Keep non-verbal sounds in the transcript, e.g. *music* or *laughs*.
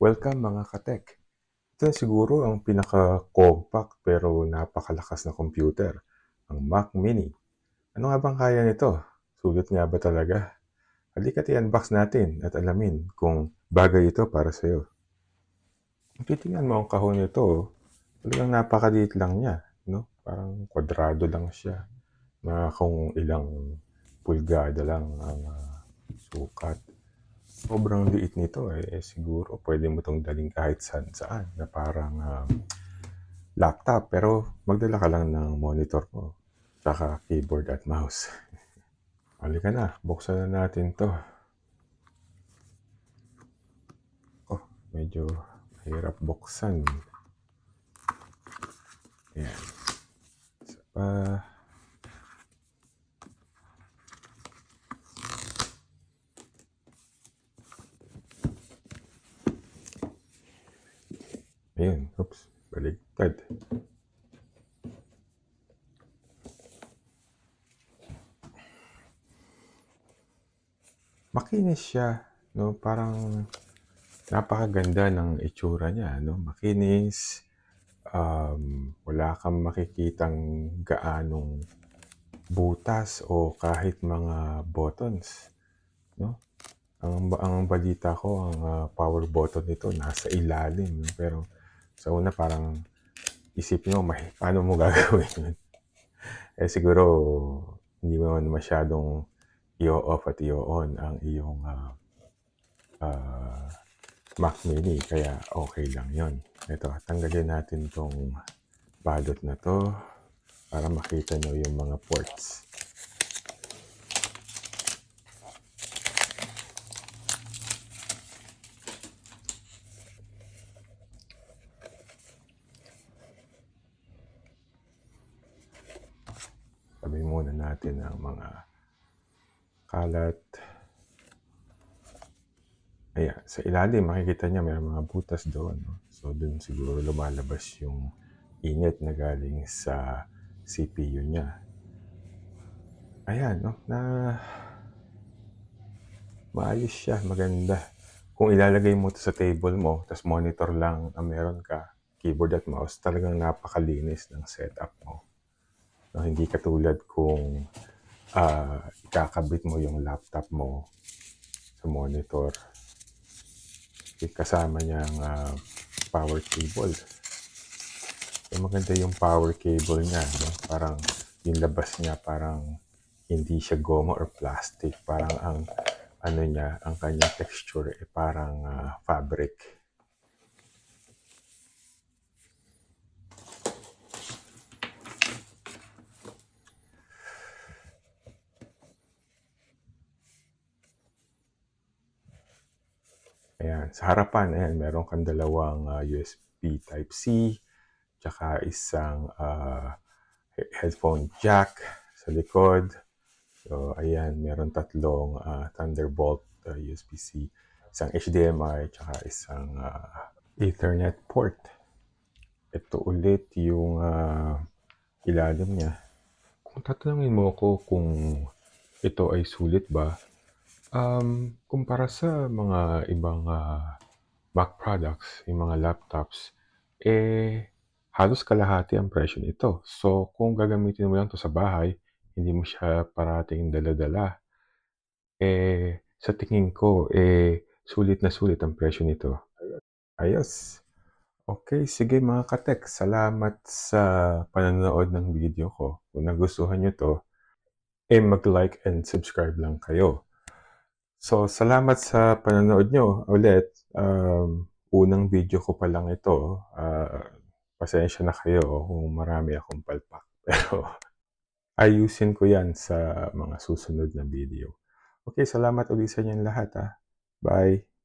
Welcome mga katek. Ito siguro ang pinaka-compact pero napakalakas na computer, ang Mac Mini. Ano nga bang kaya nito? Sulit nga ba talaga? Halika't i-unbox natin at alamin kung bagay ito para sa'yo. Kung titingnan mo ang kahon nito, talagang napakaliit lang niya. No? Parang kwadrado lang siya na kung ilang pulgada lang ang ah, sukat. Sobrang liit nito eh, eh, siguro pwede mo itong daling kahit saan saan na parang ah, laptop pero magdala ka lang ng monitor mo tsaka keyboard at mouse. *laughs* Halika na, buksan na natin to. Oh, medyo mahirap buksan. Ayan. Isa pa. Ayun, oops, baligtad. Makinis siya, no? Parang napakaganda ng itsura niya, no? Makinis, um, wala kang makikitang gaanong butas o kahit mga buttons, no? Ang, ang balita ko, ang ah, power button nito nasa ilalim, pero sa una parang isipin mo, may, paano mo *laughs* gagawin yun? Eh siguro, hindi mo naman masyadong i-off at i-on ang iyong ah, ah, Mac Mini, kaya okay lang yon. Ito, tanggalin natin tong balot na to para makita nyo yung mga ports. Sabi muna natin ang mga kalat. Ayan, sa ilalim makikita niya may mga butas doon. No? So doon siguro lumalabas yung init na galing sa CPU niya. Ayan, no? Na maayos siya, maganda. Kung ilalagay mo to sa table mo, tas monitor lang ang meron ka, keyboard at mouse, talagang napakalinis ng setup mo. No, hindi katulad kung ah, ikakabit mo yung laptop mo sa monitor. Kasama niyang ah, power cable. So, maganda yung power cable niya. No? Parang yung labas niya parang hindi siya goma or plastic. Parang ang ano niya, ang kanyang texture eh parang ah, fabric. Ayan, sa harapan, ayan, meron kang dalawang ah, USB Type-C, tsaka isang he- headphone jack sa likod. So, ayan, meron tatlong ah, Thunderbolt ah, USB-C, isang HDMI, tsaka isang ah, Ethernet port. Ito ulit yung ah, ilalim niya. Kung tatanungin mo ako kung ito ay sulit ba, Um, kumpara sa mga ibang ah, Mac products, yung mga laptops, eh, halos kalahati ang presyo nito. So, kung gagamitin mo lang to sa bahay, hindi mo siya parating dala-dala, eh, sa tingin ko, eh, sulit na sulit ang presyo nito. Ayos. Okay, sige mga katek, salamat sa panonood ng video ko. Kung nagustuhan nyo to, eh mag-like and subscribe lang kayo. So, salamat sa panonood nyo ulit. Um, unang video ko pa lang ito. Ah, pasensya na kayo kung marami akong palpak. *laughs* Pero ayusin ko yan sa mga susunod na video. Okay, salamat ulit sa inyong lahat. Ha? Bye!